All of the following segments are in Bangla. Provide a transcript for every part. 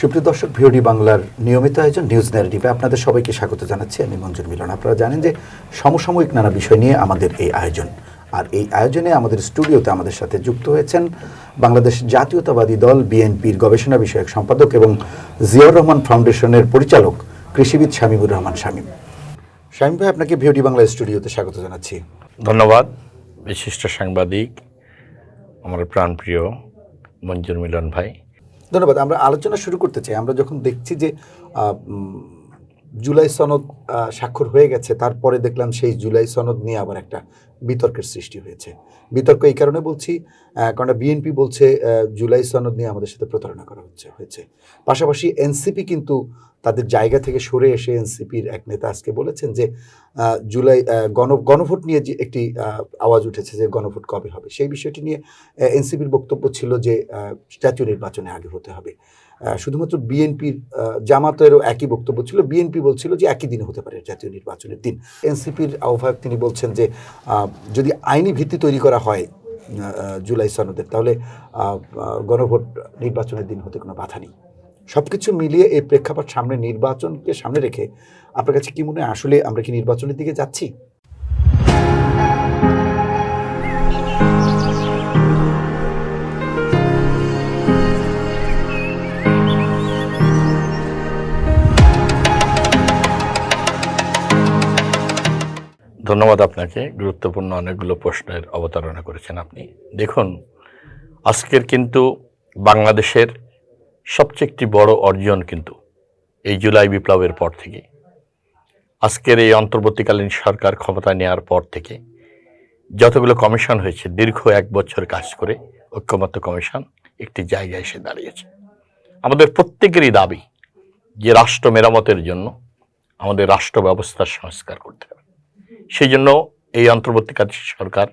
সুপ্রিয় দর্শক, ভিওডি বাংলার নিয়মিত আয়োজন নিউজ ন্যারেটিভে আপনাদের সবাইকে স্বাগত জানাচ্ছি। আমি মঞ্জুর মিলন। আপনারা জানেন যে সমসাময়িক নানা বিষয় নিয়ে আমাদের এই আয়োজন। আর এই আয়োজনে আমাদের স্টুডিওতে আমাদের সাথে যুক্ত হয়েছেন বাংলাদেশ জাতীয়তাবাদী দল, বিএনপির গবেষণা বিষয়ক সম্পাদক এবং জিয়াউর রহমান ফাউন্ডেশনের পরিচালক, কৃষিবিদ শামীমুর রহমান শামীম। শামীম ভাই, আপনাকে ভিওডি বাংলা স্টুডিওতে স্বাগত জানাচ্ছি। ধন্যবাদ। বিশিষ্ট সাংবাদিক, আমার প্রাণপ্রিয় মঞ্জুর মিলন ভাই। ধন্যবাদ আমরা আলোচনা শুরু করতে চাই। আমরা যখন দেখছি যে জুলাই সনদ স্বাক্ষর হয়ে গেছে, তারপরে দেখলাম সেই জুলাই সনদ নিয়ে আবার একটা বিতর্কের সৃষ্টি হয়েছে। বিতর্ক এই কারণে বলছি কারণ বিএনপি বলছে জুলাই সনদ নিয়ে আমাদের সাথে প্রতারণা করা হচ্ছে, হয়েছে। পাশাপাশি এনসিপি কিন্তু তাদের জায়গা থেকে সরে এসে এনসিপির এক নেতা আজকে বলেছেন যে জুলাই গণ, গণভোট নিয়ে যে একটি আওয়াজ উঠেছে যে গণভোট কবে হবে, সেই বিষয়টি নিয়ে এনসিপির বক্তব্য ছিল যে জাতীয় নির্বাচনে আগে হতে হবে। শুধুমাত্র বিএনপির জামাতেরও একই বক্তব্য ছিল। বিএনপি বলছিল যে একই দিনে হতে পারে জাতীয় নির্বাচনের দিন। এনসিপির আহ্বায়ক তিনি বলছেন যে যদি আইনি ভিত্তি তৈরি করা হয় জুলাই সনদের, তাহলে গণভোট নির্বাচনের দিন হতে কোনো বাধা নেই। সব কিছু মিলিয়ে এই প্রেক্ষাপট সামনে নির্বাচনকে সামনে রেখে আপনার কাছে কি মনে হয় আসলে আমরা কি নির্বাচনের দিকে যাচ্ছি? ধন্যবাদ আপনাকে। গুরুত্বপূর্ণ অনেকগুলো প্রশ্নের অবতারণা করেছেন আপনি। দেখুন, আজকের কিন্তু বাংলাদেশের সবচেয়ে একটি বড় অর্জন কিন্তু এই জুলাই বিপ্লবের পর থেকে। আজকের এই অন্তর্বর্তীকালীন সরকার ক্ষমতা নেওয়ার পর থেকে যতগুলো কমিশন হয়েছে, দীর্ঘ এক বছর কাজ করে ঐক্যমত্য কমিশন একটি জায়গায় এসে দাঁড়িয়েছে। আমাদের প্রত্যেকেরই দাবি যে রাষ্ট্র মেরামতের জন্য আমাদের রাষ্ট্র ব্যবস্থার সংস্কার করতে হবে। সেই জন্য এই অন্তর্বর্তীকালীন সরকার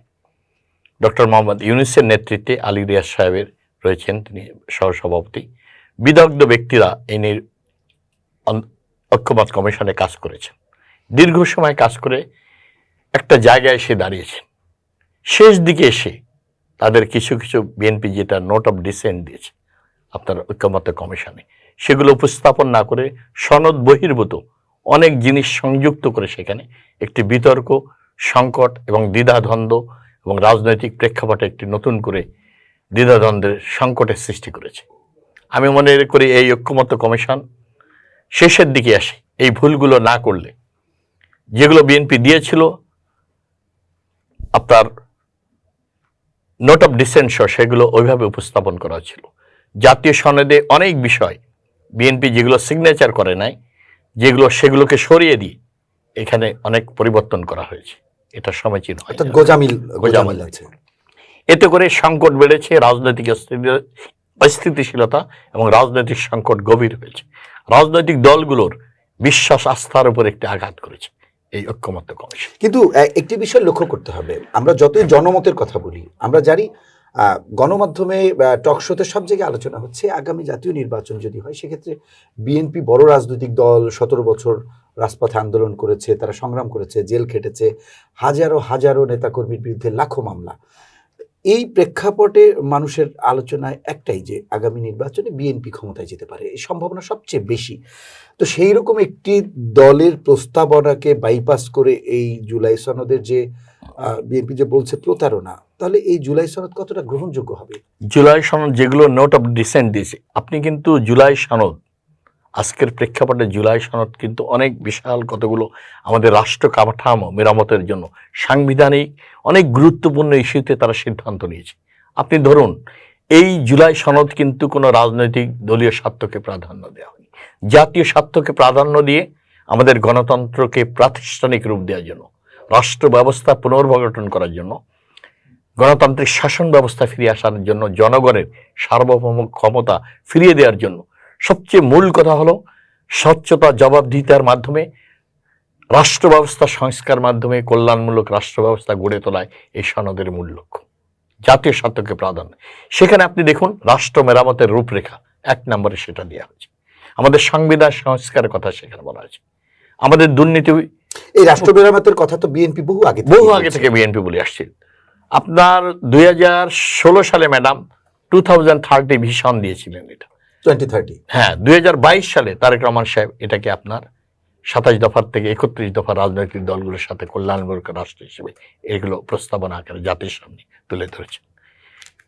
ডক্টর মোহাম্মদ ইউনুসের নেতৃত্বে আলী রিয়াজ সাহেবের রয়েছেন, তিনি সহসভাপতি। বিদগ্ধ ব্যক্তিরা এই নির ঐক্যমত কমিশনে কাজ করেছেন। দীর্ঘ সময় কাজ করে একটা জায়গায় এসে দাঁড়িয়েছেন। শেষ দিকে এসে তাদের কিছু কিছু বিএনপি যেটা নোট অফ ডিসেন্ট দিয়েছে আপনার ঐক্যমত্য কমিশনে, সেগুলো উপস্থাপন না করে সনদ বহির্ভূত অনেক জিনিস সংযুক্ত করে সেখানে। একটি বিতর্ক, সংকট এবং দ্বিধাদ্বন্দ্ব এবং রাজনৈতিক প্রেক্ষাপটে একটি নতুন করে দ্বিধাদ্বন্দ্বের সংকটের সৃষ্টি করেছে। আমি মনে করি এই ঐক্যমত্য কমিশন শেষের দিকে আসে। এই ভুলগুলো না করলে, যেগুলো বিএনপি দিয়েছিল, আপনার নোট অফ ডিসেন্ট সেগুলো ওইভাবে উপস্থাপন করা ছিল জাতীয় সনদে অনেক বিষয়, বিএনপি যেগুলো সিগনেচার করে নাই যেগুলো সেগুলোকে সরিয়ে দিয়ে এখানে অনেক পরিবর্তন করা হয়েছে। এটা সমীচীন অর্থাৎ গোজামিল গোজামিল আছে এতে করে সংকট বেড়েছে রাজনৈতিক অস্থিতিশীলতা এবং রাজনৈতিক সংকট গভীর হয়েছে। রাজনৈতিক দলগুলোর বিশ্বাস আস্থার উপর একটি আঘাত করেছে এই ঐক্যমত্য কমিশন। কিন্তু একটি বিষয় লক্ষ্য করতে হবে। আমরা যতই জনমতের কথা বলি আমরা জানি গণমাধ্যমে টক শোতে সব জায়গায় আলোচনা হচ্ছে। আগামী জাতীয় নির্বাচন যদি হয়, সেক্ষেত্রে বিএনপি বড় রাজনৈতিক দল, সতেরো বছর রাজপথে আন্দোলন করেছে, তারা সংগ্রাম করেছে, জেল খেটেছে, হাজারো হাজারো নেতাকর্মীর বিরুদ্ধে লাখো মামলা। এই প্রেক্ষাপটে মানুষের আলোচনায় একটাই যে, আগামী নির্বাচনে বিএনপি ক্ষমতায় যেতে পারে, এই সম্ভাবনা সবচেয়ে বেশি। তো সেই রকম একটি দলের প্রস্তাবনাকে বাইপাস করে এই জুলাই সনদের যে বিএনপি যে বলছে প্রতারণা তাহলে এই জুলাই সনদ কতটা গ্রহণযোগ্য হবে? জুলাই সনদ যেগুলো নোট অফ ডিসেন্ট দিয়েছে, আপনি কিন্তু জুলাই সনদ, আজকের প্রেক্ষাপটে জুলাই সনদ কিন্তু অনেক বিশাল কতগুলো আমাদের রাষ্ট্র কাঠামো মেরামতের জন্য, সাংবিধানিক অনেক গুরুত্বপূর্ণ ইস্যুতে তারা সিদ্ধান্ত নিয়েছে। আপনি ধরুন, এই জুলাই সনদ কিন্তু কোনো রাজনৈতিক দলীয় স্বার্থকে প্রাধান্য দেওয়া হয়নি। জাতীয় স্বার্থকে প্রাধান্য দিয়ে আমাদের গণতন্ত্রকে প্রাতিষ্ঠানিক রূপ দেওয়ার জন্য, রাষ্ট্র ব্যবস্থা পুনর্গঠন করার জন্য গণতান্ত্রিক শাসন ব্যবস্থা ফিরিয়ে আসার জন্য জনগণের সার্বভৌম ক্ষমতা ফিরিয়ে দেওয়ার জন্য সবচেয়ে মূল কথা হলো স্বচ্ছতা জবাবদিহিতার মাধ্যমে রাষ্ট্র ব্যবস্থা সংস্কার মাধ্যমে কল্যাণমূলক রাষ্ট্র ব্যবস্থা গড়ে তোলায় এই সনদের মূল লক্ষ্য জাতীয় স্বার্থকে প্রাধান্য। সেখানে আপনি দেখুন রাষ্ট্র মেরামতের রূপরেখা এক নম্বরে সেটা দেওয়া হয়েছে। আমাদের সংবিধান সংস্কারের কথা সেখানে বলা হয়েছে। আমাদের দুর্নীতি এই রাষ্ট্র মেরামতের কথা তো বিএনপি বহু আগে বহু আগে থেকে বিএনপি বলে আসছে। আপনার দুই হাজার ষোলো সালে madam two thousand thirty vision দিয়েছিলেন এটা। টোয়েন্টি থার্টি হ্যাঁ দুই হাজার বাইশ সালে তারেক রহমান সাহেব এটাকে আপনার সাতাশ দফার থেকে একত্রিশ দফা রাজনৈতিক দলগুলোর সাথে কল্যাণমূলক রাষ্ট্র হিসেবে এগুলো প্রস্তাবনা আকারে জাতির সামনে তুলে ধরেছে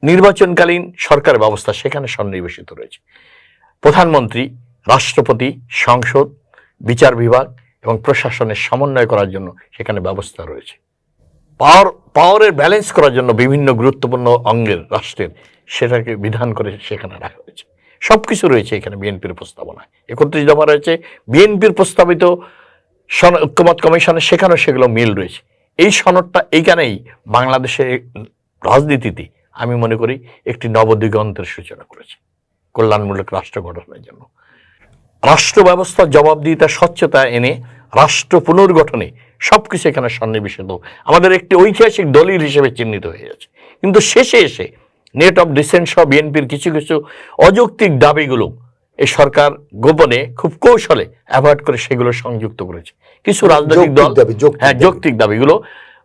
নির্বাচনকালীন সরকার ব্যবস্থা সেখানে সন্নিবেশিত রয়েছে। প্রধানমন্ত্রী রাষ্ট্রপতি সংসদ বিচার বিভাগ এবং প্রশাসনের সমন্বয় করার জন্য সেখানে ব্যবস্থা রয়েছে। পাওয়ার, পাওয়ারের ব্যালেন্স করার জন্য বিভিন্ন গুরুত্বপূর্ণ অঙ্গের রাষ্ট্রের সেটাকে বিধান করে সেখানে রাখা হয়েছে। সব কিছু রয়েছে এখানে বিএনপির প্রস্তাবনায় একত্রিশ দফা রয়েছে। বিএনপির প্রস্তাবিত ঐক্যমত কমিশনে সেখানেও সেগুলো মিল রয়েছে। এই সনদটা এইখানেই বাংলাদেশের রাজনীতিতে আমি মনে করি একটি নবদিগন্তের সূচনা করেছে। কল্যাণমূলক রাষ্ট্র গঠনের জন্য। রাষ্ট্র ব্যবস্থার জবাবদিহিতা, স্বচ্ছতা এনে রাষ্ট্র পুনর্গঠনে সবকিছু এখানে সন্নিবেশিত। আমাদের একটি ঐতিহাসিক দলিল হিসেবে চিহ্নিত হয়ে যাচ্ছে কিন্তু শেষে এসে নেট অফ ডিসেন্ট সহ বিএনপির কিছু কিছু অযৌক্তিক দাবিগুলো এই সরকার গোপনে খুব কৌশলে অ্যাভয়েড করে সেগুলো সংযুক্ত করেছে। কিছু রাজনৈতিক দল হ্যাঁ যৌক্তিক দাবিগুলো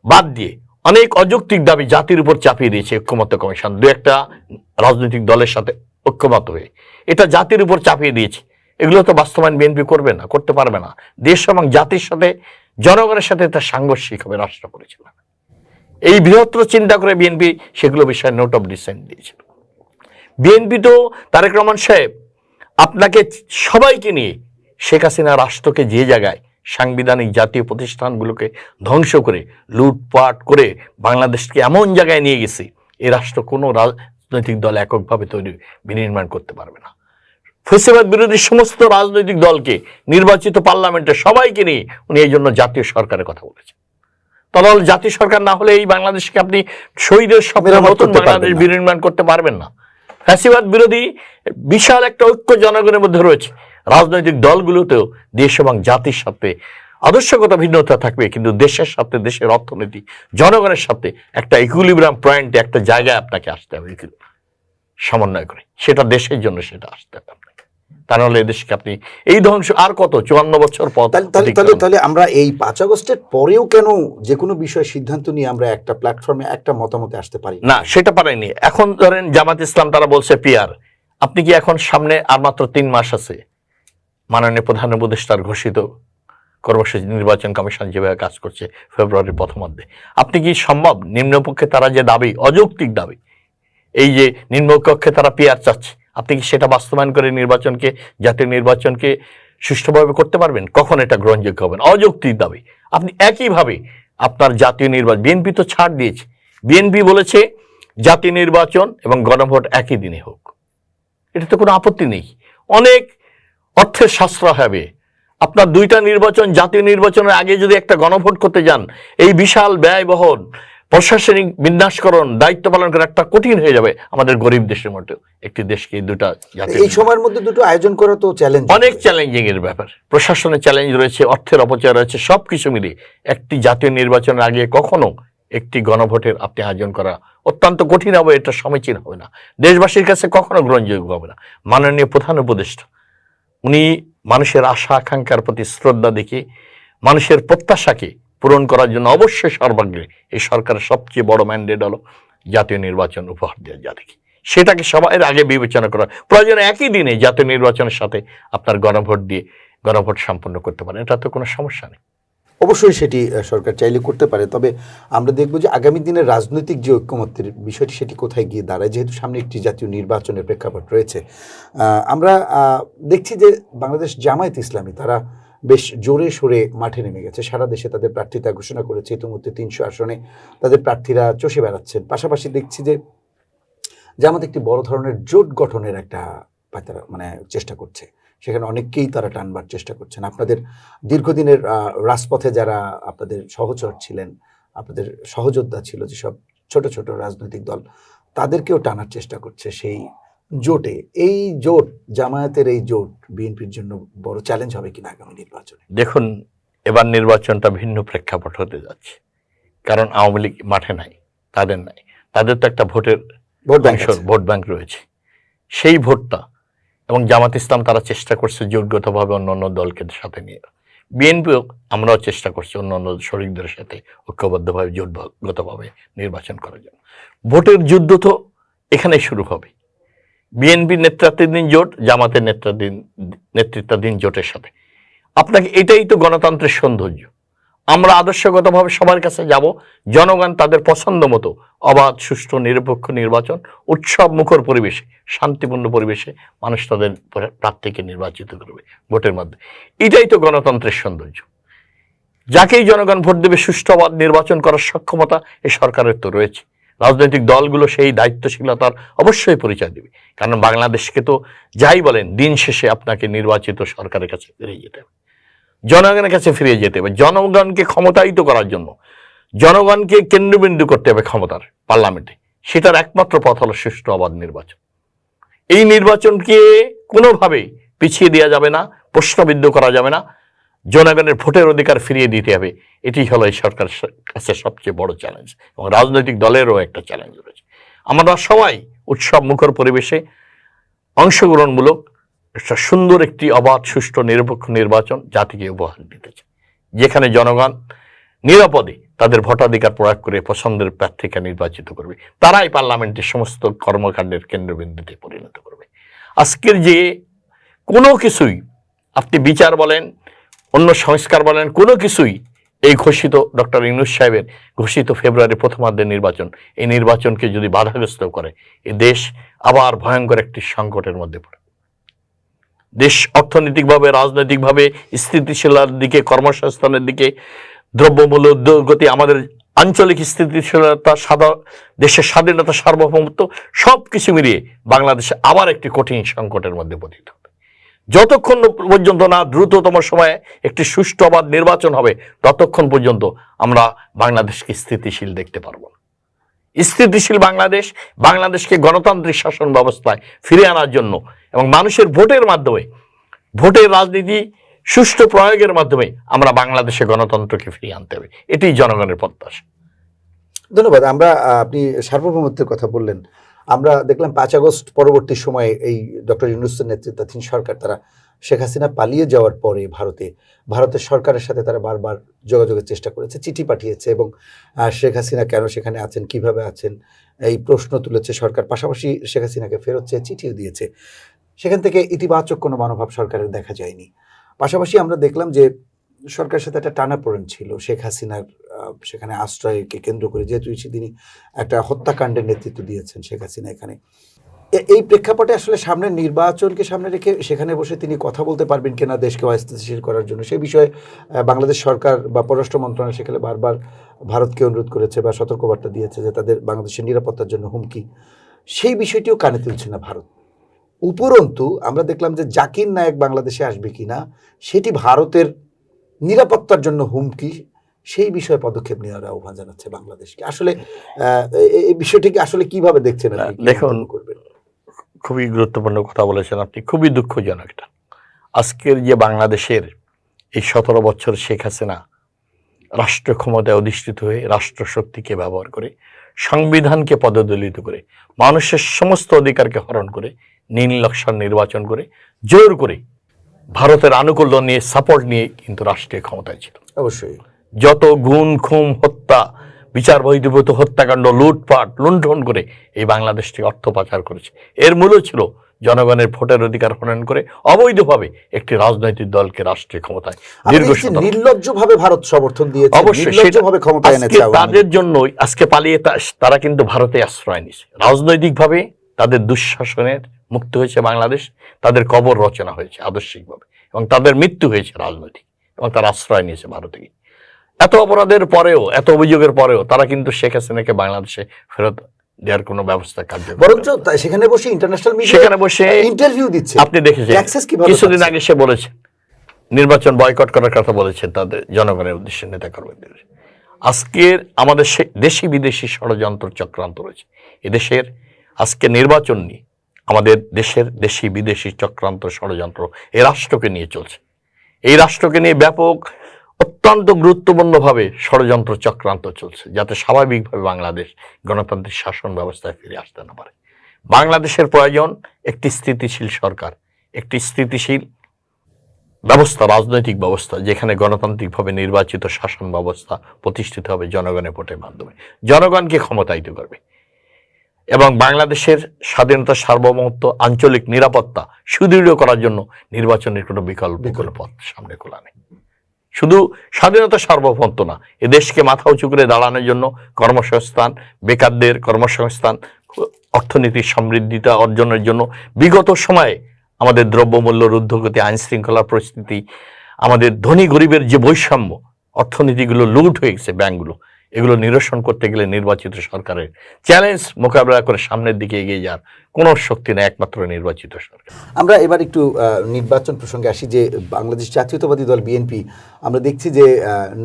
বাদ দিয়ে অনেক অযৌক্তিক দাবি জাতির উপর চাপিয়ে দিয়েছে ঐক্যমত্য কমিশন। দু একটা রাজনৈতিক দলের সাথে ঐক্যমত হয়ে। এটা জাতির উপর চাপিয়ে দিয়েছে। এগুলো তো বাস্তবায়ন বিএনপি করবে না করতে পারবে না। দেশ এবং জাতির সাথে জনগণের সাথে এটা সাংঘর্ষিক হবে, রাষ্ট্র পরিচালনা এই বৃহত্তর চিন্তা করে বিএনপি সেগুলো বিষয়ে নোট অফ ডিসেন্ট দিয়েছিল। বিএনপি তো তারেক রহমান সাহেব, আপনাকে সবাইকে নিয়ে শেখ হাসিনা রাষ্ট্রকে যে জায়গায় সাংবিধানিক জাতীয় প্রতিষ্ঠানগুলোকে ধ্বংস করে, লুটপাট করে বাংলাদেশকে এমন জায়গায় নিয়ে গেছে, এ রাষ্ট্র কোনো রাজনৈতিক দল এককভাবে তৈরি, বিনির্মাণ করতে পারবে না। ফেসিবাদ বিরোধী সমস্ত রাজনৈতিক দলকে নির্বাচিত পার্লামেন্টে সবাইকে নিয়ে উনি এই জন্য জাতীয় সরকারের কথা বলেছেন। তাহলে জাতীয় সরকার না হলে এই বাংলাদেশকে আপনি শহীদের স্বপ্ন মেরামত নতুন বাংলাদেশ বিনির্মাণ করতে পারবেন না। ফ্যাসিবাদ বিরোধী বিশাল একটা ঐক্য জনগণের মধ্যে রয়েছে। রাজনৈতিক দলগুলোতেও দেশ এবং জাতির সাথে আদর্শগত ভিন্নতা থাকবে কিন্তু দেশের সাথে দেশের অর্থনীতি জনগণের সাথে একটা ইকুলিব্রাম পয়েন্টে একটা জায়গায় আপনাকে আসতে হবে সমন্বয় করে। সেটা দেশের জন্য সেটা আসতে হবে তা নাহলে আপনি এই ধ্বংস আর কত? চুয়ান্ন বছর পর তাহলে আমরা এই পাঁচ আগস্টের পরেও কেন যে কোনো বিষয়ে সিদ্ধান্ত নিয়ে আমরা একটা প্ল্যাটফর্মে একটা মতামতে আসতে পারি? না সেটা পারেনি এখন ধরেন জামাত ইসলাম তারা বলছে পিয়ার আপনি কি এখন সামনে আর মাত্র তিন মাস আছে? মাননীয় প্রধান উপদেষ্টার ঘোষিত কর্মসূচি নির্বাচন কমিশন যেভাবে কাজ করছে ফেব্রুয়ারির প্রথমার্ধে। আপনি কি সম্ভব? নিম্নপক্ষে তারা যে দাবি অযৌক্তিক দাবি এই যে নিম্নকক্ষে তারা পিয়ার চাচ্ছে আপনি কি সেটা বাস্তবায়ন করে নির্বাচনকে, জাতীয় নির্বাচনকে সুষ্ঠুভাবে করতে পারবেন? কখন এটা গ্রহণযোগ্য হবে? না অযৌক্তিক দাবি। আপনি একইভাবে আপনার জাতীয় নির্বাচন, বিএনপি তো ছাড় দিয়েছে। বিএনপি বলেছে জাতীয় নির্বাচন এবং গণভোট একই দিনে হোক। এটা তো কোনো আপত্তি নেই। অনেক অর্থের সাশ্রয় হবে। আপনার দুইটা নির্বাচন জাতীয় নির্বাচনের আগে যদি একটা গণভোট করতে যান, এই বিশাল ব্যয়বহন প্রশাসনিক বিন্যাসকরণ দায়িত্ব পালন করা একটা কঠিন হয়ে যাবে আমাদের গরিব দেশের মতো একটি দেশকে দুটা এই সময়ের মধ্যে দুটো আয়োজন করা তো চ্যালেঞ্জ অনেক চ্যালেঞ্জিং এর ব্যাপার। প্রশাসনের চ্যালেঞ্জ রয়েছে অর্থের অপচয় রয়েছে সবকিছু মিলে একটি জাতীয় নির্বাচনের আগে কখনো একটি গণভোটের আপনি আয়োজন করা অত্যন্ত কঠিন হবে এটা সমীচীন হবে না। দেশবাসীর কাছে কখনো গ্রহণযোগ্য হবে না। মাননীয় প্রধান উপদেষ্টা উনি মানুষের আশা আকাঙ্ক্ষার প্রতি শ্রদ্ধা দেখে মানুষের প্রত্যাশাকে পূরণ করার জন্য অবশ্যই সর্বাগ্রে এই সরকারের সবচেয়ে বড় ম্যান্ডেট হলো জাতীয় নির্বাচন উপহার দেওয়া জাতিকে। সেটাকে সবাই আগে বিবেচনা করা। প্রয়োজন একই দিনে জাতীয় নির্বাচনের সাথে আপনার গণভোট দিয়ে গণভোট সম্পন্ন করতে পারেন। এটা তো কোনো সমস্যা নেই। অবশ্যই সেটি সরকার চাইলে করতে পারে। তবে আমরা দেখব যে আগামী দিনের রাজনৈতিক যে ঐক্যমত্যের বিষয়টি, সেটি কোথায় গিয়ে দাঁড়ায়। যেহেতু সামনে একটি জাতীয় নির্বাচনের প্রেক্ষাপট রয়েছে। আমরা দেখছি যে বাংলাদেশ জামায়াত ইসলামী, তারা বেশ জোরে সোরে মাঠে নেমে গেছে। সারা দেশে তাদের প্রার্থিতা ঘোষণা করেছে। ইতিমধ্যে তিনশো আসনে তাদের প্রার্থীরা চষে বেড়াচ্ছেন। পাশাপাশি দেখছি যে জামাত একটি বড় ধরনের জোট গঠনের একটা মানে চেষ্টা করছে। সেখানে অনেককেই তারা টানবার চেষ্টা করছেন। আপনাদের দীর্ঘদিনের রাজপথে যারা আপনাদের সহচর ছিলেন, আপনাদের সহযোদ্ধা ছিল, যেসব ছোট ছোট রাজনৈতিক দল, তাদেরকেও টানার চেষ্টা করছে সেই জোটে এই জোট জামায়াতের এই জোট বিএনপির জন্য বড় চ্যালেঞ্জ হবে কিনা আগামী নির্বাচনে? দেখুন এবার নির্বাচনটা ভিন্ন প্রেক্ষাপট হতে যাচ্ছে। কারণ আওয়ামী লীগ মাঠে নাই তাদের নাই। তাদের তো একটা ভোটের ভোট ব্যাংক ভোট ব্যাংক রয়েছে। সেই ভোটটা এবং জামাত ইসলাম তারা চেষ্টা করছে যোগ্যতাভাবে অন্য অন্য দলকে সাথে নিয়ে। বিএনপিও আমরাও চেষ্টা করছি অন্য অন্য শরিকদের সাথে ঐক্যবদ্ধভাবে জোটগতভাবে নির্বাচন করার জন্য। ভোটের যুদ্ধ তো এখানে শুরু হবে। বিএনপি নেতৃত্বাধীন জোট, জামাতের নেতৃত্বাধীন নেতৃত্বাধীন জোটের সাথে। আপনাকে এটাই তো গণতন্ত্রের সৌন্দর্য। আমরা আদর্শগতভাবে সবার কাছে যাব। জনগণ তাদের পছন্দ মতো অবাধ, সুষ্ঠু, নিরপেক্ষ নির্বাচন, উৎসব মুখর পরিবেশে, শান্তিপূর্ণ পরিবেশে মানুষ তাদের প্রার্থীকে নির্বাচিত করবে ভোটের মধ্যে এটাই তো গণতন্ত্রের সৌন্দর্য। যাকেই জনগণ ভোট দেবে, সুষ্ঠু, অবাধ নির্বাচন করার সক্ষমতা এই সরকারের তো রয়েছে। রাজনৈতিক দলগুলো সেই দায়িত্বশীলতার অবশ্যই পরিচয় দেবে। কারণ বাংলাদেশকে তো যাই বলেন, দিন শেষে আপনাকে নির্বাচিত সরকারের কাছে ফিরে যেতে হবে। জনগণের কাছে ফিরে যেতে হবে। জনগণকে ক্ষমতায়িত করার জন্য জনগণকে কেন্দ্রবিন্দু করতে হবে ক্ষমতার পার্লামেন্টে। সেটার একমাত্র পথ হলো সুষ্ঠু অবাধ নির্বাচন। এই নির্বাচনকে কোনোভাবেই পিছিয়ে দেওয়া যাবে না, প্রশ্নবিদ্ধ করা যাবে না। জনগণের ভোটের অধিকার ফিরিয়ে দিতে হবে। এটি হলো এই সরকারের স- কাছে সবচেয়ে বড় চ্যালেঞ্জ এবং রাজনৈতিক দলেরও একটা চ্যালেঞ্জ রয়েছে। আমরা সবাই উৎসব মুখর পরিবেশে অংশগ্রহণমূলক একটা সুন্দর একটি অবাধ, সুষ্ঠু, নিরপেক্ষ নির্বাচন জাতিকে উপহার দিতে চাই। যেখানে জনগণ নিরাপদে তাদের ভোটাধিকার প্রয়োগ করে পছন্দের প্রার্থীকে নির্বাচিত করবে। তারাই পার্লামেন্টের সমস্ত কর্মকাণ্ডের কেন্দ্রবিন্দুতে পরিণত করবে। আজকের যে কোনো কিছুই, আপনি বিচার বলেন অন্য সংস্কার বলেন, কোনো কিছুই এই ঘোষিত ডক্টর ইউনুস সাহেবের ঘোষিত ফেব্রুয়ারি প্রথমার্ধের নির্বাচন, এই নির্বাচনকে যদি বাধাগ্রস্ত করে, এ দেশ আবার ভয়ঙ্কর একটি সংকটের মধ্যে পড়ে। দেশ অর্থনৈতিকভাবে, রাজনৈতিকভাবে স্থিতিশীলার দিকে, কর্মসংস্থানের দিকে, দ্রব্যমূল্য উদ্যোগতি আমাদের আঞ্চলিক স্থিতিশীলতা সাদা দেশের স্বাধীনতা, সার্বভৌমত্ব সব কিছু মিলিয়ে বাংলাদেশে আবার একটি কঠিন সংকটের মধ্যে পতিত। যতক্ষণ পর্যন্ত না দ্রুততম সময়ে একটি সুষ্ঠু অবাধ নির্বাচন হবে, ততক্ষণ পর্যন্ত আমরা বাংলাদেশকে স্থিতিশীল দেখতে পারব। স্থিতিশীল বাংলাদেশ, বাংলাদেশকে গণতান্ত্রিক শাসন ব্যবস্থায় ফিরে আনার জন্য এবং মানুষের ভোটের মাধ্যমে, ভোটের রাজনীতি, সুষ্ঠু প্রয়োগের মাধ্যমে আমরা বাংলাদেশে গণতন্ত্রকে ফিরিয়ে আনতে হবে। এটি জনগণের প্রত্যাশা। ধন্যবাদ। আমরা আপনি সার্বভৌমত্বের কথা বললেন। আমরা দেখলাম পাঁচ আগস্ট পরবর্তী সময়ে এই ডক্টর ইউনুসের নেতৃত্বাধীন সরকার, তারা শেখ হাসিনা পালিয়ে যাওয়ার পরে ভারতে, ভারতের সরকারের সাথে তারা বারবার যোগাযোগের চেষ্টা করেছে, চিঠি পাঠিয়েছে এবং শেখ হাসিনা কেন সেখানে আছেন, কীভাবে আছেন, এই প্রশ্ন তুলেছে সরকার। পাশাপাশি শেখ হাসিনাকে ফেরত চেয়ে চিঠিও দিয়েছে। সেখান থেকে ইতিবাচক কোনো মনোভাব সরকারের দেখা যায়নি। পাশাপাশি আমরা দেখলাম যে সরকারের সাথে একটা টানাপোড়েন ছিল, শেখ হাসিনার সেখানে আশ্রয়কে কেন্দ্র করে যেহেতু তিনি একটা হত্যাকাণ্ডের নেতৃত্ব দিয়েছেন শেখ হাসিনা এখানে। এই প্রেক্ষাপটে আসলে সামনে নির্বাচনকে সামনে রেখে সেখানে বসে তিনি কথা বলতে পারবেন কিনা দেশকে অস্থিতিশীল করার জন্য সেই বিষয়ে বাংলাদেশ সরকার বা পররাষ্ট্র মন্ত্রণালয় সেখানে বারবার ভারতকে অনুরোধ করেছে বা সতর্কবার্তা দিয়েছে যে তাদের বাংলাদেশের নিরাপত্তার জন্য হুমকি। সেই বিষয়টিও কানে তুলছে না ভারত। উপরন্তু আমরা দেখলাম যে জাকির নায়ক বাংলাদেশে আসবে কিনা, সেটি ভারতের নিরাপত্তার জন্য হুমকি সেই বিষয়ে পদক্ষেপ নেওয়ার আহ্বান জানাচ্ছে বাংলাদেশকে। আসলে এই- বিষয়টিকে আসলে কীভাবে দেখছেন? দেখুন, করবেন? খুবই গুরুত্বপূর্ণ কথা বলেছেন আপনি খুবই দুঃখজনক এটা। আজকের যে বাংলাদেশের এই সতেরো বছর শেখ হাসিনা রাষ্ট্র ক্ষমতায় অধিষ্ঠিত হয়ে রাষ্ট্রশক্তিকে ব্যবহার করে সংবিধানকে পদদলিত করে মানুষের সমস্ত অধিকারকে হরণ করে নীল নকশার নির্বাচন করে জোর করে ভারতের আনুকূল্য নিয়ে সাপোর্ট নিয়ে কিন্তু রাষ্ট্রীয় ক্ষমতায় ছিল। অবশ্যই। যত গুণ খুম হত্যা বিচার বহির্ভূত হত্যাকাণ্ড লুটপাট লুণ্ঠন করে এই বাংলাদেশটি অর্থ পাচার করেছে এর মূলও ছিল জনগণের ভোটের অধিকার হনন করে অবৈধভাবে একটি রাজনৈতিক দলকে রাষ্ট্রীয় ক্ষমতায় নির্লজ্জভাবে ভারত সমর্থন দিয়েছে অবশ্যই। তাদের জন্যই আজকে পালিয়ে তারা কিন্তু ভারতে আশ্রয় নিছে রাজনৈতিকভাবে তাদের দুঃশাসনের মুক্ত হয়েছে বাংলাদেশ তাদের কবর রচনা হয়েছে আদর্শিকভাবে এবং তাদের মৃত্যু হয়েছে রাজনৈতিক এবং তারা আশ্রয় নিয়েছে ভারতে গিয়ে। এত অপরাধের পরেও এত অভিযোগের পরেও তারা কিন্তু শেখ হাসিনাকে বাংলাদেশে ফেরত দেওয়ার কোনো ব্যবস্থা কার্যকর বরঞ্চ সেখানে বসে ইন্টারন্যাশনাল সেখানে বসে ইন্টারভিউ দিচ্ছে। আপনি দেখেছেন। কিছুদিন আগে সে বলেছেন নির্বাচন বয়কট করার কথা বলেছেন তাদের জনগণের উদ্দেশ্যে নেতা কর্মীদের আজকের আমাদের দেশি বিদেশি ষড়যন্ত্র চক্রান্ত রয়েছে। এদেশের আজকে নির্বাচন নিয়ে আমাদের দেশের দেশি বিদেশি চক্রান্ত ষড়যন্ত্র এই রাষ্ট্রকে নিয়ে চলছে। এই রাষ্ট্রকে নিয়ে ব্যাপক অত্যন্ত গুরুত্বপূর্ণভাবে ষড়যন্ত্র চক্রান্ত চলছে যাতে স্বাভাবিকভাবে বাংলাদেশ গণতান্ত্রিক শাসন ব্যবস্থায় ফিরে আসতে না পারে। বাংলাদেশের প্রয়োজন একটি স্থিতিশীল সরকার একটি স্থিতিশীল ব্যবস্থা রাজনৈতিক ব্যবস্থা যেখানে গণতান্ত্রিকভাবে নির্বাচিত শাসন ব্যবস্থা প্রতিষ্ঠিত হবে জনগণের ভোটের মাধ্যমে। জনগণকে ক্ষমতায়িত করবে এবং বাংলাদেশের স্বাধীনতা সার্বভৌমত্ব আঞ্চলিক নিরাপত্তা সুদৃঢ় করার জন্য নির্বাচনের কোনো বিকল্প কোনো পথ সামনে খোলা নেই। শুধু স্বাধীনতা সার্বভৌমত্ব না, এ দেশকে মাথা উঁচু করে দাঁড়ানোর জন্য কর্মসংস্থান, বেকারদের কর্মসংস্থান, অর্থনীতির সমৃদ্ধিতা অর্জনের জন্য বিগত সময়ে আমাদের দ্রব্যমূল্য রুদ্ধগতি আইন শৃঙ্খলা পরিস্থিতি, আমাদের ধনী গরিবের যে বৈষম্য, অর্থনীতিগুলো লুট হয়ে গেছে ব্যাংকগুলো, এগুলো নিরসন করতে গেলে নির্বাচিত সরকারের চ্যালেঞ্জ মোকাবেলা করে সামনের দিকে এগিয়ে যাওয়ার কোনো শক্তি নেই, একমাত্র নির্বাচিত সরকার। আমরা এবার একটু নির্বাচন প্রসঙ্গে আসি যে বাংলাদেশ জাতীয়তাবাদী দল বিএনপি আমরা দেখছি যে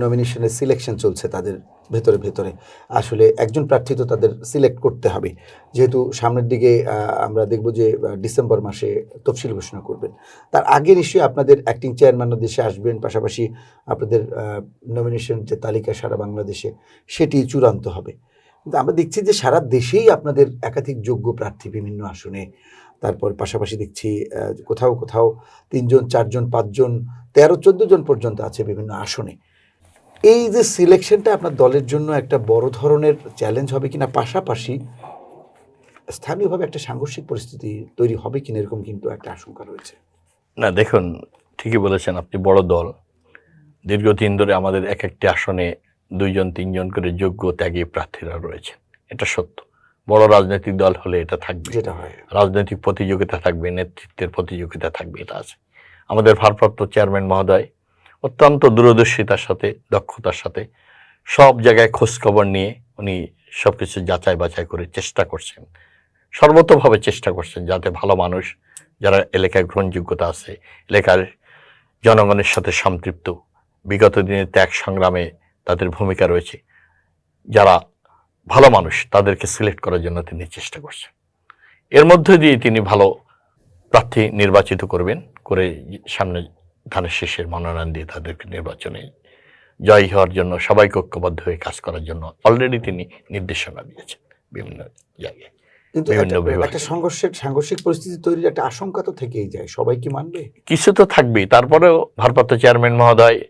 নমিনেশনের সিলেকশন চলছে তাদের ভেতরে ভেতরে। আসলে একজন প্রার্থী তো তাদের সিলেক্ট করতে হবে। যেহেতু সামনের দিকে আমরা দেখব যে ডিসেম্বর মাসে তফসিল ঘোষণা করবেন। তার আগে নিশ্চয়ই আপনাদের অ্যাক্টিং চেয়ারম্যানও দেশে আসবেন, পাশাপাশি আপনাদের নমিনেশন যে তালিকা সারা বাংলাদেশে, সেটি চূড়ান্ত হবে। কিন্তু আমরা দেখছি যে সারা দেশেই আপনাদের একাধিক যোগ্য প্রার্থী বিভিন্ন আসনে, তারপর পাশাপাশি দেখছি কোথাও কোথাও তিনজন, চারজন, পাঁচজন, তেরো, চোদ্দ জন পর্যন্ত আছে বিভিন্ন আসনে। এই যে সিলেকশনটা আপনার দলের জন্য একটা বড় ধরনের চ্যালেঞ্জ হবে কিনা, পাশাপাশি স্থানীয়ভাবে একটা সাংঘর্ষিক পরিস্থিতি তৈরি হবে কিনা, এরকম কিন্তু একটা আশঙ্কা রয়েছে। না, দেখুন, ঠিকই বলেছেন আপনি, বড় দল। দীর্ঘদিন ধরে আমাদের এক একটি আসনে দুইজন তিনজন করে যোগ্য ত্যাগী প্রার্থীরা রয়েছে। এটা সত্য। বড় রাজনৈতিক দল হলে এটা থাকবে। হয়। রাজনৈতিক প্রতিযোগিতা থাকবে নেতৃত্বের প্রতিযোগিতা থাকবে এটা আছে। আমাদের ভারপ্রাপ্ত চেয়ারম্যান মহোদয় অত্যন্ত দূরদর্শিতার সাথে দক্ষতার সাথে সব জায়গায় খোঁজখবর নিয়ে উনি সব কিছু যাচাই বাছাই করে চেষ্টা করছেন। সর্বতভাবে চেষ্টা করছেন যাতে ভালো মানুষ যারা এলাকায় গ্রহণযোগ্যতা আছে এলাকার জনগণের সাথে সম্পৃক্ত বিগত দিনের ত্যাগ সংগ্রামে তাদের ভূমিকা রয়েছে। যারা ভালো মানুষ তাদেরকে সিলেক্ট করার জন্য তিনি চেষ্টা করছেন। এর মধ্যে দিয়ে তিনি ভালো প্রার্থী নির্বাচিত করবেন করে সামনে ধানের শেষের মনোনয়ন দিয়ে তাদেরকে নির্বাচনে জয়ী হওয়ার জন্য সবাইকে ঐক্যবদ্ধ হয়ে কাজ করার জন্য অলরেডি তিনি নির্দেশনা দিয়েছেন বিভিন্ন জায়গায়। কিন্তু। একটা সংঘর্ষের সাংঘর্ষিক পরিস্থিতি তৈরির একটা আশঙ্কা তো থেকেই যায় সবাই কি মানবে? কিছু তো থাকবেই। তারপরেও ভারপ্রাপ্ত চেয়ারম্যান মহোদয়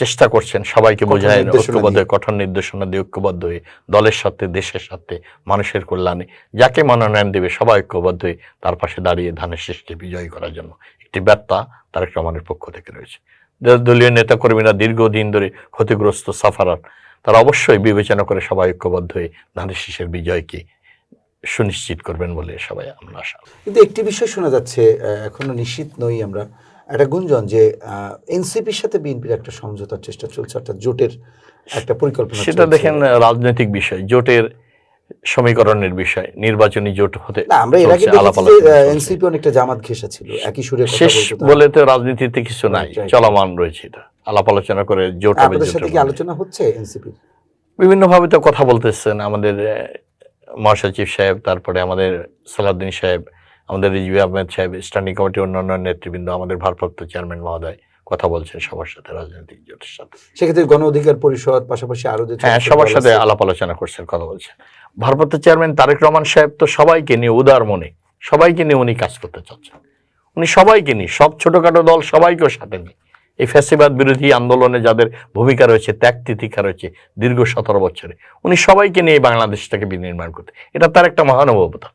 চেষ্টা করছেন সবাইকে বোঝায় ঐক্যবদ্ধ হয়ে, কঠোর নির্দেশনা দিয়ে ঐক্যবদ্ধ হয়ে দলের সাথে দেশের সাথে মানুষের কল্যাণে যাকে মনোনয়ন দেবে সবাই ঐক্যবদ্ধ হয়ে তার পাশে দাঁড়িয়ে ধানের শেষকে বিজয়ী করার জন্য একটি বার্তা তারেক রহমানের পক্ষ থেকে রয়েছে। দলীয় নেতাকর্মীরা দীর্ঘদিন ধরে ক্ষতিগ্রস্ত সাফারার তারা অবশ্যই বিবেচনা করে সবাই ঐক্যবদ্ধ হয়ে ধানের শীষের বিজয়কে সুনিশ্চিত করবেন বলে সবাই আমরা আশা কিন্তু একটি বিষয় শোনা যাচ্ছে এখনও নিশ্চিত নই আমরা। একটা গুঞ্জন যে এনসিপির সাথে বিএনপির একটা সমঝোতার চেষ্টা চলছে অর্থাৎ জোটের একটা পরিকল্পনা সেটা দেখেন রাজনৈতিক বিষয় জোটের সমীকরণের বিষয় নির্বাচনী জোট হতে না আমরা এর আগে। এনসিপি অনেকটা জামাত ঘেঁষা ছিল একই সুরে কথা শেষ বলে তো রাজনীতিতে কিছু নাই. চলমান রয়েছে এটা। আলাপ আলোচনা করে জোট হবে সাথে কি আলোচনা হচ্ছে এনসিপির বিভিন্ন ভাবে তো কথা বলতেছেন আমাদের মহাসচিব সাহেব তারপরে আমাদের সালাউদ্দিন সাহেব আমাদের রিজভি আহমেদ সাহেব স্ট্যান্ডিং কমিটির অন্যান্য নেতৃবৃন্দ আমাদের ভারপ্রাপ্ত চেয়ারম্যান মহোদয় কথা বলছেন সবার সাথে রাজনৈতিক জোটের সাথে। সেক্ষেত্রে গণ অধিকার পরিষদ পাশাপাশি আরও যে হ্যাঁ সবার সাথে আলাপ আলোচনা করছেন কথা বলছেন। ভারপ্রাপ্ত চেয়ারম্যান তারেক রহমান সাহেব তো সবাইকে নিয়ে উদার মনে সবাইকে নিয়ে উনি কাজ করতে চাচ্ছেন। উনি সবাইকে নিয়ে সব ছোটখাটো দল সবাইকেও সাথে নিয়ে। এই ফ্যাসিবাদ বিরোধী আন্দোলনে যাদের ভূমিকা রয়েছে ত্যাগ তিতিক্ষা রয়েছে দীর্ঘ সতেরো বছরে উনি সবাইকে নিয়ে বাংলাদেশটাকে বিনির্মাণ করতে। এটা তার একটা মহানুভবতা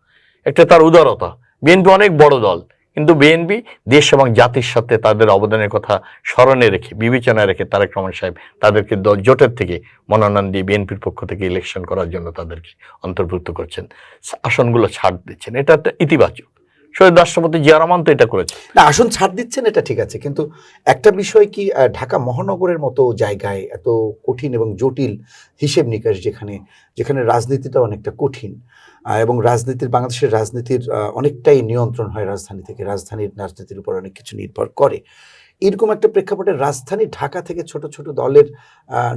একটা তার উদারতা। বিএনপি অনেক বড় দল, কিন্তু বিএনপি দেশ এবং জাতির সাথে তাদের অবদানের কথা স্মরণে রেখে, বিবেচনায় রেখে তারেক রহমান সাহেব তাদেরকে দল জোটের থেকে মনোনয়ন দিয়ে বিএনপির পক্ষ থেকে ইলেকশন করার জন্য তাদেরকে অন্তর্ভুক্ত করছেন। আসনগুলো ছাড় দিচ্ছেন। এটা একটা ইতিবাচক। শহীদ রাষ্ট্রপতি জিয়া রহমান তো এটা করেছে। না, আসন ছাড় দিচ্ছেন, এটা ঠিক আছে। কিন্তু একটা বিষয় কি ঢাকা মহানগরের মতো জায়গায় এত কঠিন এবং জটিল হিসেব নিকাশ যেখানে যেখানে রাজনীতিটা অনেকটা কঠিন এবং রাজনীতির, বাংলাদেশের রাজনীতির অনেকটাই নিয়ন্ত্রণ হয় রাজধানী থেকে। রাজধানীর রাজনীতির উপর অনেক কিছু নির্ভর করে। এরকম একটা প্রেক্ষাপটে রাজধানী ঢাকা থেকে ছোট ছোট দলের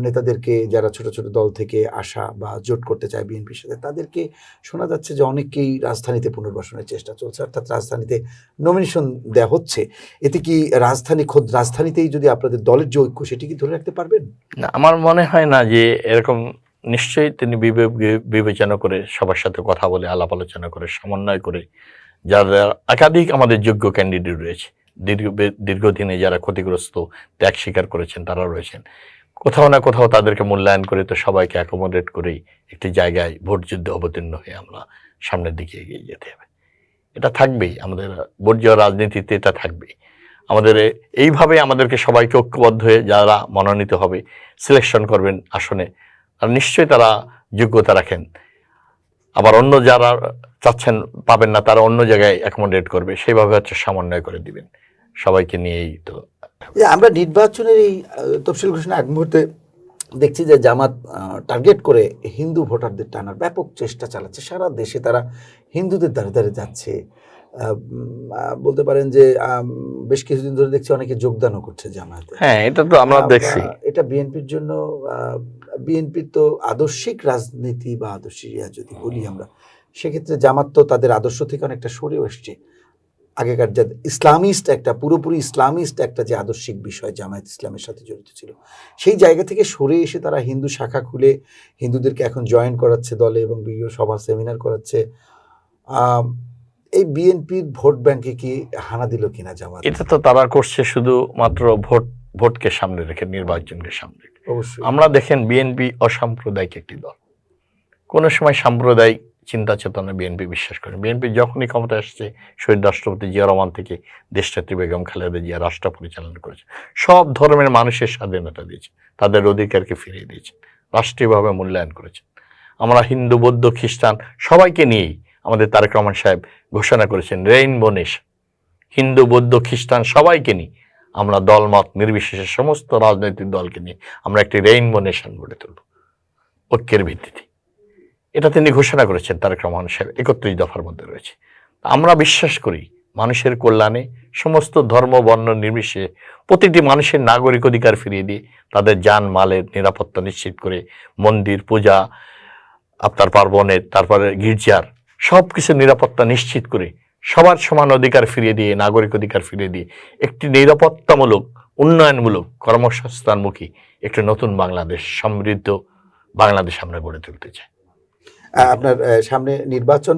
নেতাদেরকে যারা ছোট ছোট দল থেকে আসা বা জোট করতে চায় বিএনপির সাথে, তাদেরকে শোনা যাচ্ছে যে অনেকেই রাজধানীতে পুনর্বাসনের চেষ্টা চলছে, অর্থাৎ রাজধানীতে নমিনেশন দেওয়া হচ্ছে। এতে কি রাজধানী খোদ রাজধানীতেই যদি আপনাদের দলের যে ঐক্য সেটি কি ধরে রাখতে পারবেন? না, আমার মনে হয় না যে এরকম নিশ্চয়ই তিনি বিবে- বিবেচনা করে সবার সাথে কথা বলে, আলাপ আলোচনা করে, সমন্বয় করে যারা একাধিক আমাদের যোগ্য ক্যান্ডিডেট রয়েছে দীর্ঘ দীর্ঘদিনে যারা ক্ষতিগ্রস্ত ত্যাগ স্বীকার করেছেন তারা রয়েছেন। কোথাও না কোথাও তাদেরকে মূল্যায়ন করে তো সবাইকে অ্যাকোমোডেট করেই একটি জায়গায় ভোট যুদ্ধে অবতীর্ণ হয়ে আমরা সামনের দিকে এগিয়ে যেতে হবে। এটা থাকবেই, আমাদের বর্জ্য রাজনীতিতে এটা থাকবেই। আমাদের এইভাবে আমাদেরকে সবাইকে ঐক্যবদ্ধ হয়ে যারা মনোনীত হবে সিলেকশন করবেন আসনে আর নিশ্চয়ই তারা যোগ্যতা রাখেন। আবার অন্য যারা চাচ্ছেন পাবেন না, তারা অন্য জায়গায় অ্যাকোমোডেট করবে, সেইভাবে হচ্ছে সমন্বয় করে দিবেন। সবাইকে নিয়েই তো। আমরা নির্বাচনের এই তফসিল ঘোষণা এক মুহূর্তে দেখছি যে জামাত টার্গেট করে হিন্দু ভোটারদের টানার ব্যাপক চেষ্টা চালাচ্ছে। সারা দেশে তারা হিন্দুদের দ্বারে দ্বারে যাচ্ছে। বলতে পারেন যে বেশ কিছুদিন ধরে দেখছি অনেকে যোগদানও করছে জামাতে হ্যাঁ এটা তো আমরা দেখছি। এটা বিএনপির জন্য বিএনপির তো আদর্শিক রাজনীতি বা আদর্শিক যদি বলি আমরা সেক্ষেত্রে জামাত তো তাদের আদর্শ থেকে অনেকটা সরেও এসছে। আগেকার যা ইসলামিস্ট একটা পুরোপুরি ইসলামিস্ট একটা যে আদর্শিক বিষয় জামায়াত ইসলামের সাথে জড়িত ছিল সেই জায়গা থেকে সরে এসে তারা হিন্দু শাখা খুলে হিন্দুদেরকে এখন জয়েন করাচ্ছে দলে এবং বিভিন্ন সভা সেমিনার করাচ্ছে। এই বিএনপির ভোট ব্যাংকে কি হানা দিল কিনা জামাত? এটা তো তারা করছে শুধু মাত্র ভোট ভোটকে সামনে রেখে নির্বাচনকে সামনে রেখে। অবশ্যই। আমরা দেখেন বিএনপি অসাম্প্রদায়িক একটি দল। কোনো সময় সাম্প্রদায়িক চিন্তা চেতনা বিএনপি বিশ্বাস করে। বিএনপি যখনই ক্ষমতা আসছে, শহীদ রাষ্ট্রপতি জিয়া রহমান থেকে দেশনেত্রী বেগম খালেদা জিয়া রাষ্ট্র পরিচালনা করেছে। সব ধর্মের মানুষের স্বাধীনতা দিয়েছে, তাদের অধিকারকে ফিরিয়ে দিয়েছে, রাষ্ট্রীয়ভাবে মূল্যায়ন করেছে। আমরা হিন্দু, বৌদ্ধ, খ্রিস্টান সবাইকে নিয়েই আমাদের তারেক রহমান সাহেব ঘোষণা করেছেন রেইনবো নেশন হিন্দু, বৌদ্ধ, খ্রিস্টান সবাইকে নিয়ে আমরা দলমত নির্বিশেষে সমস্ত রাজনৈতিক দলকে নিয়ে আমরা একটি রেইনবো নেশন গড়ে তুলব। ঐক্যের ভিত্তিতে। এটা তিনি ঘোষণা করেছেন তারেক রহমান সাহেব, একত্রিশ দফার মধ্যে রয়েছে। আমরা বিশ্বাস করি মানুষের কল্যাণে সমস্ত ধর্ম, বর্ণ, নির্বিশেষে প্রতিটি মানুষের নাগরিক অধিকার ফিরিয়ে দিয়ে তাদের যান, মালের নিরাপত্তা নিশ্চিত করে মন্দির, পূজা, আপনার পার্বণের, তারপরে গির্জার সব কিছু নিরাপত্তা নিশ্চিত করে সবার সমান অধিকার ফিরিয়ে দিয়ে, নাগরিক অধিকার ফিরিয়ে দিয়ে একটি নিরাপত্তামূলক, উন্নয়নমূলক কর্মসংস্থানমুখী একটি নতুন বাংলাদেশ, সমৃদ্ধ বাংলাদেশ আমরা গড়ে তুলতে চাই। আপনার সামনে নির্বাচন,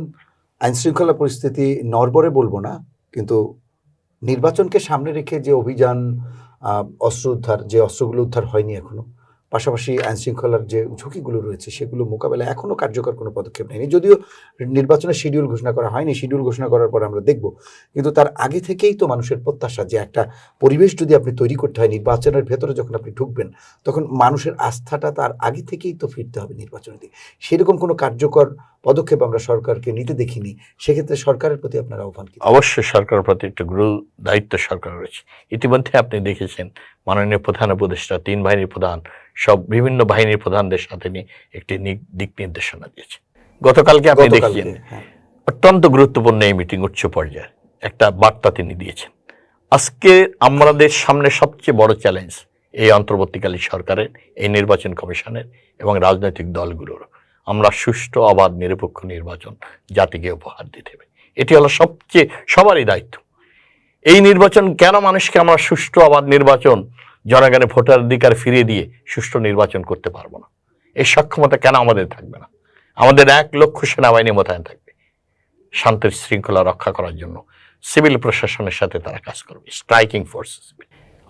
আইনশৃঙ্খলা পরিস্থিতি নরবরে বলব না, কিন্তু নির্বাচনকে সামনে রেখে যে অভিযান অস্ত্র উদ্ধার, যে অস্ত্রগুলো উদ্ধার হয়নি এখনও পাশাপাশি আইন শৃঙ্খলার যে ঝুঁকিগুলো রয়েছে, সেগুলো মোকাবেলায় এখনও কার্যকর কোনো পদক্ষেপ নেয়নি। যদিও নির্বাচনের শিডিউল ঘোষণা করা হয়নি শিডিউল ঘোষণা করার পর আমরা দেখব। কিন্তু তার আগে থেকেই তো মানুষের প্রত্যাশা যে একটা পরিবেশ যদি আপনি তৈরি করতে হয়, নির্বাচনের ভেতরে যখন আপনি ঢুকবেন, তখন মানুষের আস্থাটা তার আগে থেকেই তো ফিরতে হবে নির্বাচনের দিকে। সেরকম কোনো কার্যকর পদক্ষেপ আমরা সরকারকে নিতে দেখিনি। সেক্ষেত্রে সরকারের প্রতি আপনার আহ্বান কি? অবশ্যই সরকারের প্রতি একটা গুরু দায়িত্ব সরকার রয়েছে। ইতিমধ্যে আপনি দেখেছেন, মাননীয় প্রধান উপদেষ্টা, তিন বাহিনীর প্রধান সব বিভিন্ন বাহিনীর প্রধানদের সাথে নিয়ে একটি দিক নির্দেশনা দিয়েছে। গতকালকে আপনি গতকালকে, হ্যাঁ। অত্যন্ত গুরুত্বপূর্ণ এই মিটিং উচ্চ পর্যায়ের একটা বার্তা তিনি দিয়েছেন। আজকে আমাদের সামনে সবচেয়ে বড় চ্যালেঞ্জ এই অন্তর্বর্তীকালীন সরকারের এই নির্বাচন কমিশনের এবং রাজনৈতিক দলগুলোর। আমরা সুষ্ঠু অবাধ নিরপেক্ষ নির্বাচন জাতিকে উপহার দিতে হবে। এটি হলো সবচেয়ে সবারই দায়িত্ব। এই নির্বাচন কেন মানুষকে আমরা সুষ্ঠু অবাধ নির্বাচন জনগণের ভোটার অধিকার ফিরিয়ে দিয়ে সুষ্ঠু নির্বাচন করতে পারব না। এই সক্ষমতা কেন আমাদের থাকবে না? আমাদের এক লক্ষ সেনাবাহিনী মোতায়েন থাকবে। শান্তির শৃঙ্খলা রক্ষা করার জন্য সিভিল প্রশাসনের সাথে তারা কাজ করবে। স্ট্রাইকিং ফোর্স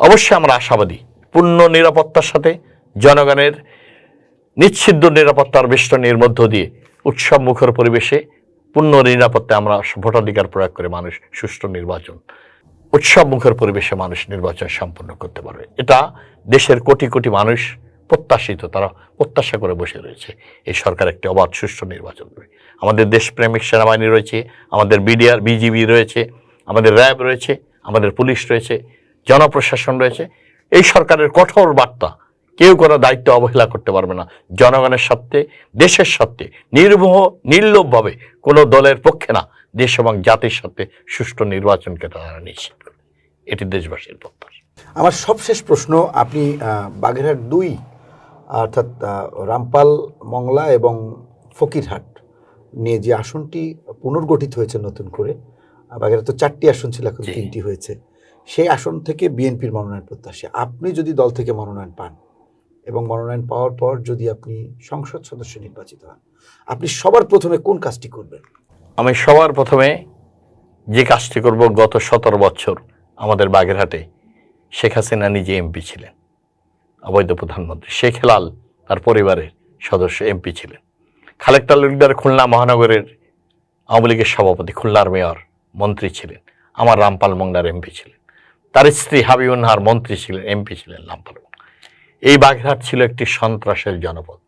অবশ্যই আমরা আশাবাদী পূর্ণ নিরাপত্তার সাথে জনগণের নিচ্ছিদ্র নিরাপত্তার বেষ্টনীর মধ্য দিয়ে উৎসব মুখর পরিবেশে পূর্ণ নিরাপত্তায় আমরা ভোটাধিকার প্রয়োগ করে মানুষ সুষ্ঠু নির্বাচন উৎসব মুখর পরিবেশে মানুষ নির্বাচন সম্পন্ন করতে পারবে। এটা দেশের কোটি কোটি মানুষ প্রত্যাশিত, তারা প্রত্যাশা করে বসে রয়েছে। এই সরকার একটি অবাধ সুষ্ঠু নির্বাচন করবে আমাদের দেশপ্রেমিক সেনাবাহিনী রয়েছে, আমাদের বিডিআর, বিজিবি রয়েছে, আমাদের র্যাব রয়েছে, আমাদের পুলিশ রয়েছে, জনপ্রশাসন রয়েছে। এই সরকারের কঠোর বার্তা কেউ কোনো দায়িত্ব অবহেলা করতে পারবে না। জনগণের স্বার্থে, দেশের স্বার্থে নির্মোহ নির্লোভভাবে কোনো দলের পক্ষে না। দেশ এবং জাতির সাথে সুষ্ঠু নির্বাচনকে তারা নিশ্চিত করবে। এটি দেশবাসীর প্রত্যাশা। আমার সবশেষ প্রশ্ন আপনি বাগেরহাট দুই অর্থাৎ রামপাল মংলা এবং ফকিরহাট নিয়ে যে আসনটি পুনর্গঠিত হয়েছে নতুন করে বাগেরহাট তো চারটি আসন ছিল এখন তিনটি হয়েছে। সেই আসন থেকে বিএনপির মনোনয়ন প্রত্যাশী আপনি যদি দল থেকে মনোনয়ন পান এবং মনোনয়ন পাওয়ার পর যদি আপনি সংসদ সদস্য নির্বাচিত হন আপনি সবার প্রথমে কোন কাজটি করবেন? আমি সবার প্রথমে যে কাজটি করব গত সতেরো বছর আমাদের বাগেরহাটে, শেখ হাসিনা নিজে এমপি ছিলেন, অবৈধ প্রধানমন্ত্রী। শেখ হেলাল তার পরিবারের সদস্য এমপি ছিলেন। খালেক তালুকদার খুলনা মহানগরের আওয়ামী লীগের সভাপতি, খুলনার মেয়র, মন্ত্রী ছিলেন। আমার রামপাল মংলার এমপি ছিলেন। তার স্ত্রী হাবিউন্নাহার মন্ত্রী ছিলেন, এমপি ছিলেন রামপাল এই বাগেরহাট ছিল একটি সন্ত্রাসের জনপদ।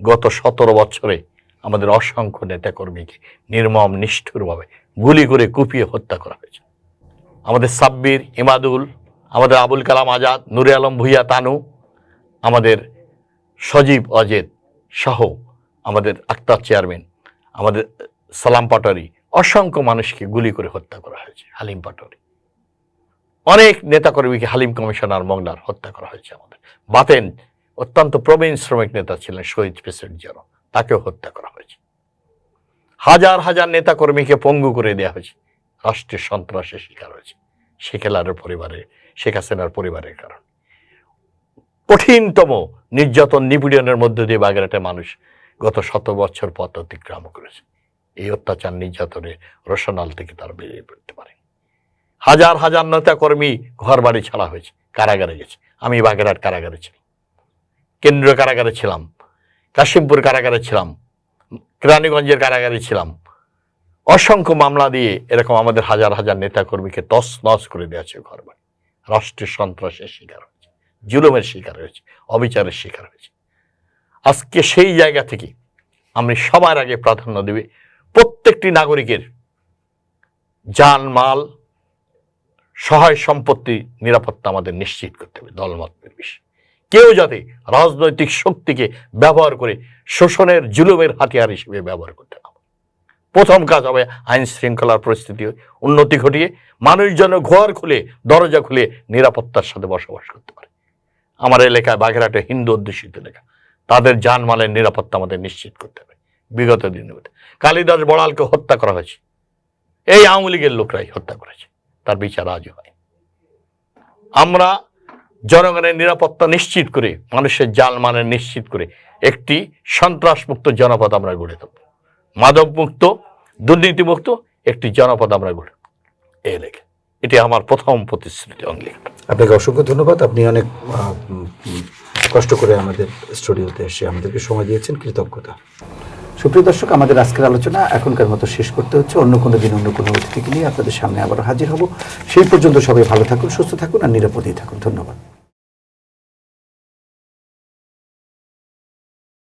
গত সতেরো বছরে আমাদের অসংখ্য নেতাকর্মীকে নির্মম, নিষ্ঠুরভাবে গুলি করে কুপিয়ে হত্যা করা হয়েছে। আমাদের সাব্বির, ইমাদুল, আমাদের আবুল কালাম আজাদ, নুরে আলম ভুইয়া তানু, আমাদের সজীব অজেদ সহ আমাদের আক্তার চেয়ারম্যান, আমাদের সালাম পাটোয়ারি অসংখ্য মানুষকে গুলি করে হত্যা করা হয়েছে, হালিম পাটোয়ারি। অনেক নেতাকর্মীকে হালিম কমিশনার মংলার হত্যা করা হয়েছে আমাদের। বাতেন অত্যন্ত প্রবীণ শ্রমিক নেতা ছিলেন শহীদ প্রেসিডেন্ট যেন তাকেও হত্যা করা হয়েছে। হাজার হাজার নেতাকর্মীকে পঙ্গু করে দেওয়া হয়েছে। রাষ্ট্রের সন্ত্রাসের শিকার হয়েছে। শেখ হেলারের পরিবারে, শেখ হাসিনার পরিবারের কারণ। কঠিনতম নির্যাতন নিপীড়নের মধ্য দিয়ে বাগেরহাটে মানুষ গত শত বছর পথ অতিক্রম করেছে। এই অত্যাচার নির্যাতনে রসনাল থেকে তারা বেরিয়ে পড়তে পারে। হাজার হাজার নেতা কর্মী ঘর বাড়ি ছাড়া হয়েছে, কারাগারে গেছে। আমি বাগেরহাট কারাগারে ছিলাম। কেন্দ্রীয় কারাগারে ছিলাম। কাশিমপুর কারাগারে ছিলাম, কেরানীগঞ্জের কারাগারে ছিলাম। অসংখ্য মামলা দিয়ে এরকম আমাদের হাজার হাজার নেতা কর্মীকে তস নস করে দেওয়া ঘর বাড়ি রাষ্ট্রীয় সন্ত্রাসের শিকার হয়েছে, জুলুমের শিকার হয়েছে, অবিচারের শিকার হয়েছে। আজকে সেই জায়গা থেকে আমি সবার আগে প্রাধান্য দেবে প্রত্যেকটি নাগরিকের যান মাল, সহায় সম্পত্তি, নিরাপত্তা আমাদের নিশ্চিত করতে হবে, দলমত নির্বিশেষে। কেউ যাতে রাজনৈতিক শক্তিকে ব্যবহার করে শোষণের জুলুমের হাতিয়ার হিসেবে ব্যবহার করতে না প্রথম কাজ হবে আইন শৃঙ্খলার পরিস্থিতি উন্নতি ঘটিয়ে মানুষ যেন ঘর খুলে, দরজা খুলে নিরাপত্তার সাথে বসবাস করতে পারে। আমার এলাকায় বাগেরহাটে হিন্দু অধ্যুষিত এলাকা। তাদের জানমালের নিরাপত্তা আমাদের নিশ্চিত করতে হবে। বিগত দিনের মধ্যে। কালিদাস বড়ালকে হত্যা করা হয়েছে। এই আওয়ামী লীগের লোকরাই হত্যা করেছে। তার বিচার আজও হয়। আমরা জনগণের নিরাপত্তা নিশ্চিত করে, মানুষের জাল মানের নিশ্চিত করে একটি সন্ত্রাসমুক্ত জনপদ আমরা গড়ে তুলব। মাদকমুক্ত, দুর্নীতিমুক্ত একটি জনপদ আমরা গড়ে এই লেগে। এটি আমার প্রথম প্রতিশ্রুতি অঙ্গীকার। আপনাকে অসংখ্য ধন্যবাদ। আপনি অনেক কষ্ট করে আমাদের স্টুডিওতে এসে আমাদেরকে সময় দিয়েছেন কৃতজ্ঞতা। সুপ্রিয় দর্শক, আমাদের আজকের আলোচনা এখনকার মতো শেষ করতে হচ্ছে। অন্য কোনো দিন অন্য কোনো অতিথিকে নিয়ে আপনাদের সামনে আবার হাজির হব। সেই পর্যন্ত সবাই ভালো থাকুন, সুস্থ থাকুন আর নিরাপদেই থাকুন। ধন্যবাদ।